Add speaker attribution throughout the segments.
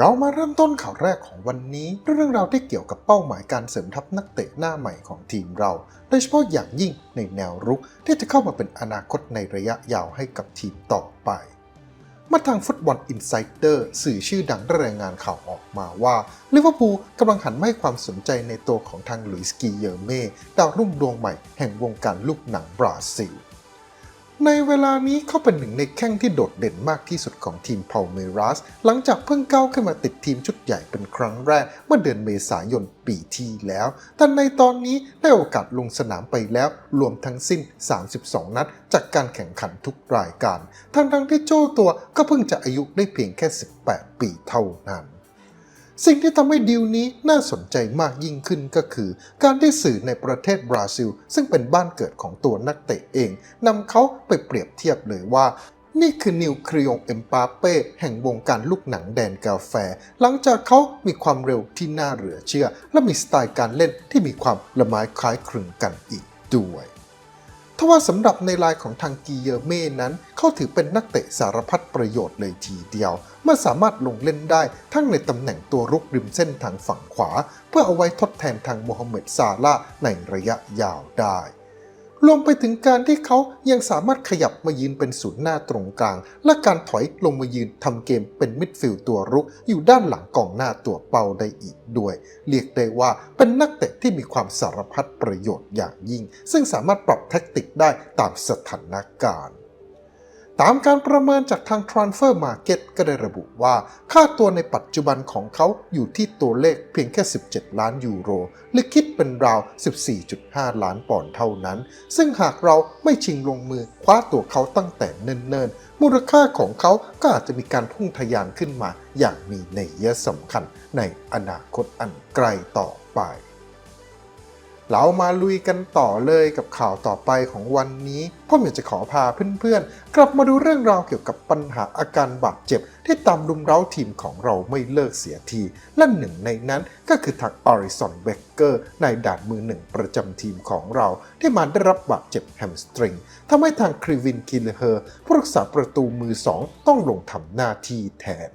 Speaker 1: เรามาเริ่มต้นข่าวแรกของวันนี้ด้วยเรื่องราวที่เกี่ยวกับเป้าหมายการเสริมทัพนักเตะหน้าใหม่ของทีมเรา โดยเฉพาะอย่างยิ่งในแนวรุกที่จะเข้ามาเป็นอนาคตในระยะยาวให้กับทีมต่อไปมื่อทางฟุตบอลอินไซเดอร์สื่อชื่อดังได้รายงานข่าวออกมาว่าลิเวอร์พูลกำลังหันมาให้ความสนใจในตัวของทางหลุยส์กีเยอร์เม่ดาวรุ่งดวงใหม่แห่งวงการลูกหนังบราซิล ในเวลานี้เขาเป็นหนึ่งในแข้งที่โดดเด่นมากที่สุดของทีมพาลเมรัสหลังจากเพิ่งก้าวขึ้นมาติดทีมชุดใหญ่เป็นครั้งแรก เมื่อเดือนเมษายนปีที่แล้ว แต่ในตอนนี้ได้โอกาสลงสนามไปแล้ว รวมทั้งสิ้น 32 นัด จากการแข่งขันทุกรายการ ทั้งทั้งๆที่โจ้ตัวก็เพิ่งจะอายุได้เพียงแค่ 18 ปีเท่านั้น สิ่งที่ทำให้ดีลนี้น่าสนใจมากยิ่งขึ้นก็คือ การที่สื่อในประเทศบราซิล ซึ่งเป็นบ้านเกิดของตัวนักเตะเองนำเขาไปเปรียบเทียบเลยว่านี่คือนิวครีองเอ็มปาเป้แห่งวงการลูกหนังแดนกาแฟ หลังจากเขามีความเร็วที่น่าเหลือเชื่อ และมีสไตล์การเล่นที่มีความละไม้คล้ายคลึงกันอีกด้วย ทว่าสำหรับในลายของทางกีเยอร์เม่นั้น เขาถือเป็นนักเตะสารพัดประโยชน์เลยทีเดียว เมื่อสามารถลงเล่นได้ทั้งในตำแหน่งตัวรุกริมเส้นทางฝั่งขวา เพื่อเอาไว้ทดแทนทางโมฮัมเหม็ดซาลาในระยะยาวได้ รวมไปถึงการที่เขายังสามารถขยับมายืนเป็นศูนย์หน้าตรงกลาง และการถอยลงมายืนทำเกมเป็นมิดฟิลด์ตัวรุก อยู่ด้านหลังกองหน้าตัวเป้าได้อีกด้วย เรียกได้ว่าเป็นนักเตะที่มีความสารพัดประโยชน์อย่างยิ่ง ซึ่งสามารถปรับแท็กติกได้ตามสถานการณ์ ตามการประเมินจากทาง Transfer Market ก็ได้ระบุว่า ค่าตัวในปัจจุบันของเขาอยู่ที่ตัวเลขเพียงแค่ 17 ล้านยูโร หรือคิดเป็นราว 14.5 ล้านปอนด์เท่านั้น ซึ่งหากเราไม่ชิงลงมือคว้าตัวเขาตั้งแต่เนิ่นๆ มูลค่าของเขาก็อาจจะมีการพุ่งทะยานขึ้นมา อย่างมีนัยสำคัญในอนาคตอันไกลต่อไป เรามาลุยกันต่อเลยกับข่าวต่อไปของวันนี้พ่ออยากจะขอพาเพื่อนๆ กลับมาดูเรื่องราวเกี่ยวกับปัญหาอาการบาดเจ็บ ที่ตามรุมเร้าทีมของเราไม่เลิกเสียที และหนึ่งในนั้นก็คือทางออริสันเบเกอร์ในด่านมือหนึ่งประจำทีมของเรา ที่มาได้รับบาดเจ็บแฮมสตริงทำให้ทางครีวินคิลเฮอร์ผู้รักษาประตูมือสองต้องลงทำหน้าที่แทน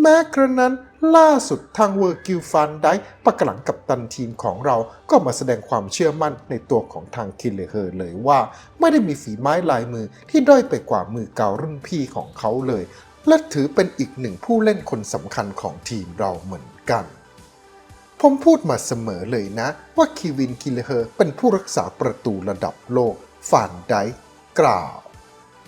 Speaker 1: แม้กระนั้นล่าสุดทางเวอร์กิลฟันได้ประกหลังกับตันทีมของเราก็มาแสดงความเชื่อมั่นในตัวของทางคิลเลเฮอร์เลยว่า ไม่ได้มีฝีไม้ลายมือที่ด้อยไปกว่ามือเก่ารุ่นพี่ของเขาเลย และถือเป็นอีกหนึ่งผู้เล่นคนสำคัญของทีมเราเหมือนกันผมพูดมาเสมอเลยนะ ว่าคีวินคิลเลเฮอร์เป็นผู้รักษาประตูระดับโลกฟานไดค์กล่าว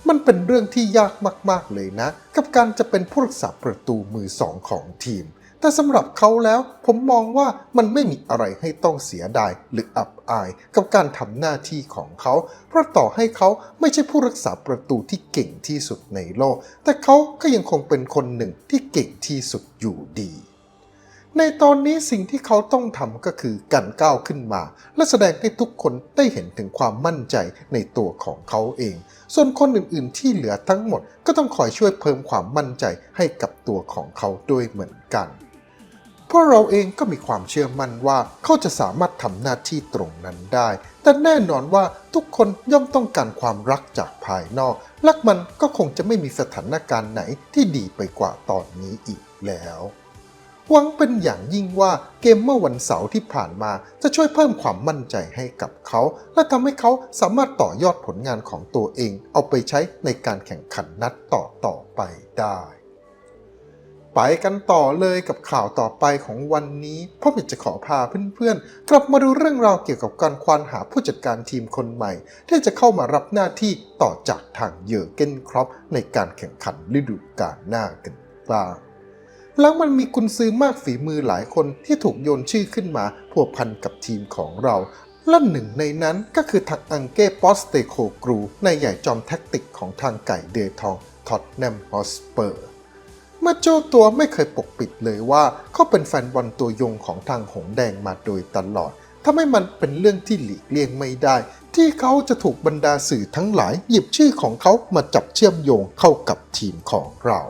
Speaker 1: มันเป็นเรื่องที่ยากมาก ๆ เลยนะ กับการจะเป็นผู้รักษาประตูมือสองของทีม แต่สำหรับเขาแล้วผมมองว่ามันไม่มีอะไรให้ต้องเสียดายหรืออับอาย กับการทำหน้าที่ของเขา เพราะต่อให้เขาไม่ใช่ผู้รักษาประตูที่เก่งที่สุดในโลก แต่เขาก็ยังคงเป็นคนหนึ่งที่เก่งที่สุดอยู่ดี ในตอนนี้สิ่งที่เขาต้องทำก็คือการก้าวขึ้นมา และแสดงให้ทุกคนได้เห็นถึงความมั่นใจในตัวของเขาเอง ส่วนคนอื่นๆ ที่เหลือทั้งหมดก็ต้องคอยช่วยเพิ่มความมั่นใจให้กับตัวของเขาด้วยเหมือนกันเพราะเราเองก็มีความเชื่อมั่นว่าเขาจะสามารถทำหน้าที่ตรงนั้นได้ แต่แน่นอนว่าทุกคนย่อมต้องการความรักจากภายนอกและมันก็คงจะไม่มีสถานการณ์ไหนที่ดีไปกว่าตอนนี้อีกแล้ว หวังเป็นอย่างยิ่งว่าเกมเมื่อวันเสาร์ที่ผ่านมาจะช่วยเพิ่มความมั่นใจให้กับเขา และทำให้เขาสามารถต่อยอดผลงานของตัวเอง เอาไปใช้ในการแข่งขันนัดต่อต่อๆไปได้ ไปกันต่อเลยกับข่าวต่อไปของวันนี้พ่อมิจะขอพาเพื่อนๆ กลับมาดูเรื่องราวเกี่ยวกับการควานหาผู้จัดการทีมคนใหม่ ที่จะเข้ามารับหน้าที่ต่อจากทางเยอร์เกนครอปในการแข่งขันฤดูกาลหน้ากันบ้าง หลังมันมีกุนซือมากฝีมือหลายคนที่ถูกโยนชื่อขึ้นมาพัวพันกับทีมของเรา และหนึ่งในนั้นก็คือทางอังเก้ปอสเตโคกรูในใหญ่จอมแท็กติกของทางไก่เดือทองท็อตแนมฮอสเปอร์เมื่อโจ้ตัวไม่เคยปกปิดเลยว่าเขาเป็นแฟนบอลตัวยงของทางหงแดงมาโดยตลอดทำให้มันเป็นเรื่องที่หลีกเลี่ยงไม่ได้ ที่เขาจะถูกบรรดาสื่อทั้งหลายหยิบชื่อของเขามาจับเชื่อมโยงเข้ากับทีมของเรา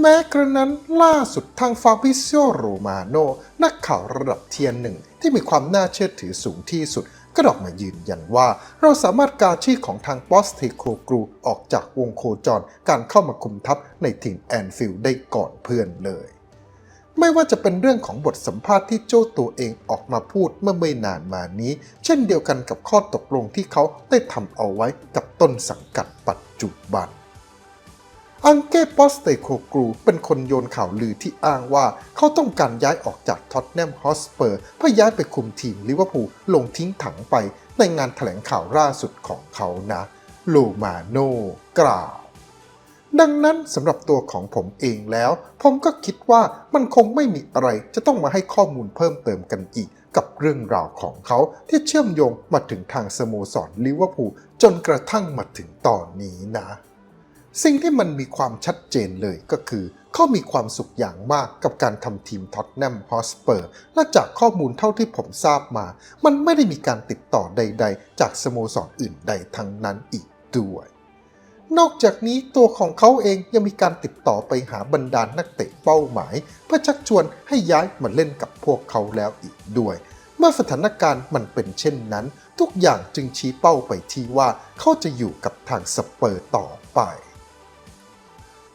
Speaker 1: แม้กระนั้นล่าสุดทางฟาบิซิโอโรมาโนนักข่าวระดับเทียนหนึ่งที่มีความน่าเชื่อถือสูงที่สุด ก็ออกมายืนยันว่า เราสามารถการชื่อของทางบอสเทโคกรูออกจากวงโคจรการเข้ามาคุมทัพในทีมแอนฟิลด์ได้ก่อนเพื่อนเลยไม่ว่าจะเป็นเรื่องของบทสัมภาษณ์ที่โจ้ตัวเองออกมาพูดเมื่อไม่นานมานี้ เช่นเดียวกันกับข้อตกลงที่เขาได้ทำเอาไว้กับต้นสังกัดปัจจุบัน อังเก้ปอสเตโคกรูเป็นคนโยนข่าวลือที่อ้างว่าเขาต้องการย้ายออกจากท็อตแนมฮอสเปอร์เพื่อย้ายไปคุมทีมลิเวอร์พูลลงทิ้งถังไปในงานแถลงข่าวล่าสุดของเขานะโลมาโนกล่าวดังนั้นสำหรับตัวของผมเองแล้ว ผมก็คิดว่ามันคงไม่มีอะไรจะต้องมาให้ข้อมูลเพิ่มเติมกันอีก กับเรื่องราวของเขาที่เชื่อมโยงมาถึงทางสโมสรลิเวอร์พูลจนกระทั่งมาถึงตอนนี้นะ สิ่งที่มันมีความชัดเจนเลยก็คือเขามีความสุขอย่างมากกับการทำทีมท็อตแนมฮอสเปอร์ และจากข้อมูลเท่าที่ผมทราบมา มันไม่ได้มีการติดต่อใด ๆ จากสโมสรอื่นใดทั้งนั้นอีกด้วย นอกจากนี้ตัวของเขาเองยังมีการติดต่อไปหาบรรดานักเตะเป้าหมาย เพื่อชักชวนให้ย้ายมาเล่นกับพวกเขาแล้วอีกด้วย เมื่อสถานการณ์มันเป็นเช่นนั้น ทุกอย่างจึงชี้เป้าไปที่ว่าเขาจะอยู่กับทางสเปอร์ต่อไป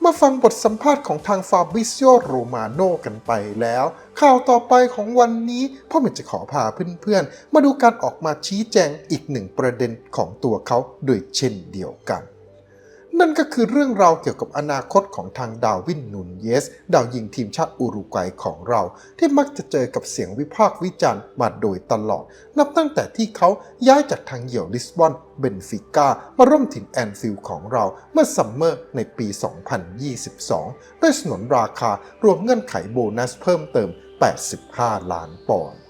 Speaker 1: มาฟังบทสัมภาษณ์ของทางฟาบริซิโอโรมาโนกันไปแล้ว ข่าวต่อไปของวันนี้พ่อเมจะขอพาเพื่อนๆ มาดูการออกมาชี้แจงอีกหนึ่งประเด็นของตัวเขาโดยเช่นเดียวกัน นั่นก็คือเรื่องราวเกี่ยวกับอนาคตของทางดาวินนูนเยส ดาวยิงทีมชาติอุรุกวัยของเรา ที่มักจะเจอกับเสียงวิพากษ์วิจารณ์มาโดยตลอด นับตั้งแต่ที่เขาย้ายจากทางเหยี่ยวลิสบอนเบนฟิก้ามาร่วมทีมแอนฟิลด์ของเราเมื่อซัมเมอร์ในปี 2022 ด้วยสนนราคารวมเงื่อนไขโบนัสเพิ่มเติม 85 ล้านปอนด์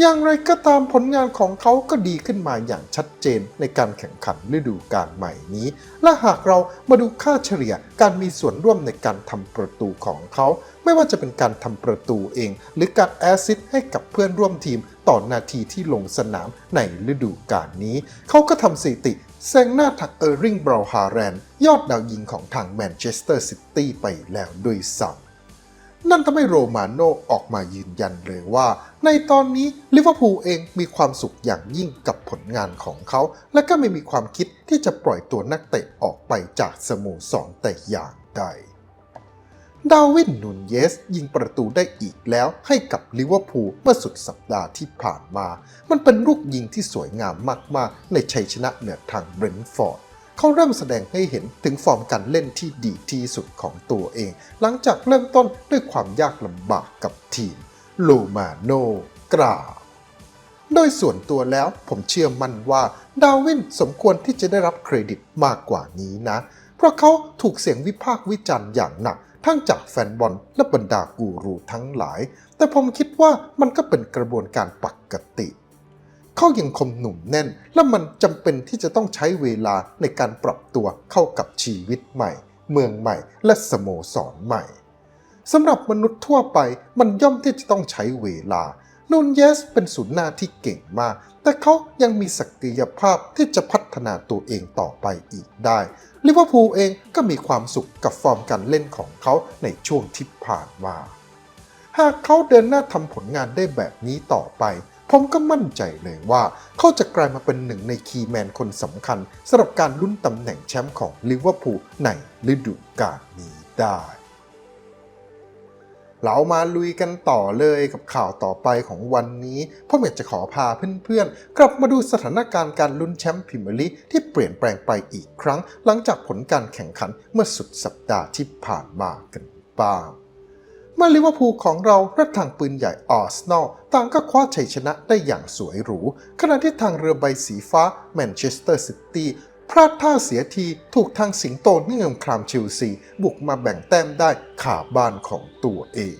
Speaker 1: อย่างไรก็ตามผลงานของเขาก็ดีขึ้นมาอย่างชัดเจนในการแข่งขันฤดูกาลใหม่นี้ และหากเรามาดูค่าเฉลี่ยการมีส่วนร่วมในการทำประตูของเขา ไม่ว่าจะเป็นการทำประตูเอง หรือการแอสซิสต์ให้กับเพื่อนร่วมทีมต่อนาทีที่ลงสนามในฤดูกาลนี้ เขาก็ทำสถิติแซงหน้าทางเออร์ริงบราฮาแรน ยอดดาวยิงของทางแมนเชสเตอร์ซิตี้ไปแล้วด้วยซ้ำ นั่นทำให้โรมาโนออกมายืนยันเลยว่า ในตอนนี้ลิเวอร์พูลเองมีความสุขอย่างยิ่งกับผลงานของเขา และก็ไม่มีความคิดที่จะปล่อยตัวนักเตะออกไปจากสโมสรแต่อย่างใด ดาวินนูนเยส ยิงประตูได้อีกแล้วให้กับลิเวอร์พูลเมื่อสุดสัปดาห์ที่ผ่านมา มันเป็นลูกยิงที่สวยงามมากๆ ในชัยชนะเหนือทางเบรนท์ฟอร์ด เขาเริ่มแสดงให้เห็นถึงฟอร์มการเล่นที่ดีที่สุดของตัวเอง หลังจากเริ่มต้นด้วยความยากลำบากกับทีมโลมาโนกล่าวโดยส่วนตัวแล้วผมเชื่อมั่นว่าดาวินสมควรที่จะได้รับเครดิตมากกว่านี้นะ เพราะเขาถูกเสียงวิพากษ์วิจารณ์อย่างหนัก ทั้งจากแฟนบอลและบรรดากูรูทั้งหลาย แต่ผมคิดว่ามันก็เป็นกระบวนการปกติ เขายังคงหนุ่มแน่น และมันจำเป็นที่จะต้องใช้เวลาในการปรับตัวเข้ากับชีวิตใหม่ เมืองใหม่ และสโมสรใหม่สำหรับมนุษย์ทั่วไปมันย่อมที่จะต้องใช้เวลานูนเยสเป็นศูนย์หน้าที่เก่งมาก แต่เขายังมีศักยภาพที่จะพัฒนาตัวเองต่อไปอีกได้ลิเวอร์พูลเองก็มีความสุขกับฟอร์มการเล่นของเขาในช่วงที่ผ่านมา หากเขาเดินหน้าทำผลงานได้แบบนี้ต่อไป ผมก็มั่นใจเลยว่าเขาจะกลายมาเป็นหนึ่งในคีย์แมนคนสำคัญสำหรับการลุ้นตำแหน่งแชมป์ของลิเวอร์พูลในฤดูกาลนี้ได้เรามาลุยกันต่อเลยกับข่าวต่อไปของวันนี้พ่อเมยจะขอพาเพื่อนๆ กลับมาดูสถานการณ์การลุ้นแชมป์พรีเมียร์ลีกที่เปลี่ยนแปลงไปอีกครั้ง หลังจากผลการแข่งขันเมื่อสุดสัปดาห์ที่ผ่านมากันบ้าง เมื่อลิเวอร์พูลของเราและทางปืนใหญ่อาร์เซนอลต่างก็คว้าชัยชนะได้อย่างสวยหรู ขณะที่ทางเรือใบสีฟ้าแมนเชสเตอร์ซิตี้พลาดท่าเสียทีถูกทางสิงโตเนื่องครามเชลซีบุกมาแบ่งแต้มได้ขาบ้านของตัวเอง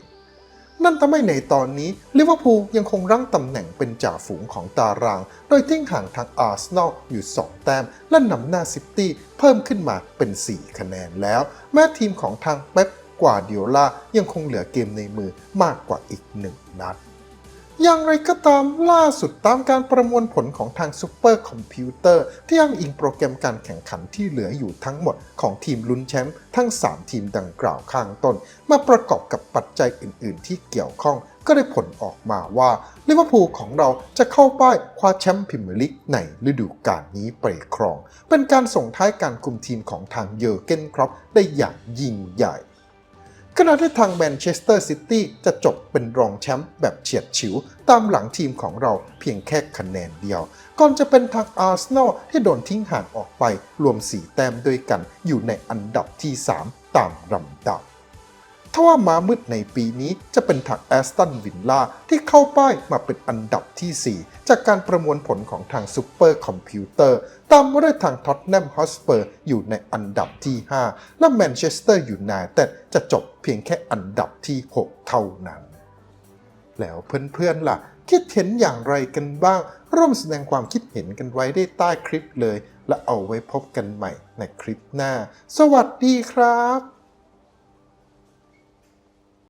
Speaker 1: นั่นทำให้ในตอนนี้ลิเวอร์พูลยังคงรั้งตำแหน่งเป็นจ่าฝูงของตาราง โดยทิ้งห่างทางอาร์เซนอลอยู่ 2 แต้ม และนำหน้าซิตี้เพิ่มขึ้นมาเป็น 4 คะแนนแล้ว แม้ทีมของทางเป๊ป กวาเดียล่ายังคงเหลือเกมในมือมากกว่าอีกหนึ่งนัด อย่างไรก็ตามล่าสุดตามการประมวลผลของทางซูเปอร์คอมพิวเตอร์ที่อ้างอิงโปรแกรมการแข่งขันที่เหลืออยู่ทั้งหมดของทีมลุ้นแชมป์ทั้ง 3 ทีมดังกล่าวข้างต้น มาประกอบกับปัจจัยอื่น ๆ ที่เกี่ยวข้องก็ได้ผลออกมาว่าลิเวอร์พูลของเราจะเข้าป้ายคว้าแชมป์พรีเมียร์ลีกในฤดูกาลนี้ไปครอง เป็นการส่งท้ายการคุมทีมของทางเยอร์เกนครอปได้อย่างยิ่งใหญ่ ขณะที่ทางแมนเชสเตอร์ซิตี้จะจบเป็นรองแชมป์แบบเฉียดฉิว ตามหลังทีมของเราเพียงแค่คะแนนเดียว ก่อนจะเป็นทางอาร์เซนอลที่โดนทิ้งห่างออกไปรวม 4 แต้มด้วยกันอยู่ในอันดับที่ 3 ตามลำดับ ทว่ามามืดในปีนี้จะเป็นทางแอสตันวินล่าที่เข้าป้ายมาเป็นอันดับทีสี่ 4 จากการประมวลผลของทางซูเปอร์คอมพิวเตอร์ ตามมาด้วยทางท็อตแนมฮอสเปอร์อยู่ในอันดับที่ 5 และแมนเชสเตอร์ยูไนเต็ดจะจบเพียงแค่อันดับที่ 6 เท่านั้น แล้วเพื่อนๆล่ะ คิดเห็นอย่างไรกันบ้าง ร่วมแสดงความคิดเห็นกันไว้ได้ใต้คลิปเลย และเอาไว้พบกันใหม่ในคลิปหน้า สวัสดีครับ